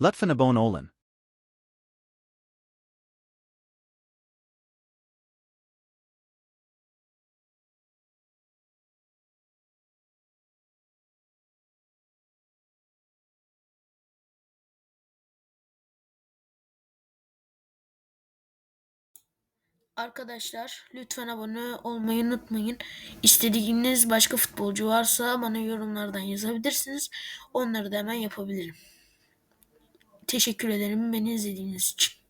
Lütfen abone olun. Arkadaşlar lütfen abone olmayı unutmayın. İstediğiniz başka futbolcu varsa bana yorumlardan yazabilirsiniz. Onları da hemen yapabilirim. Teşekkür ederim beni izlediğiniz için.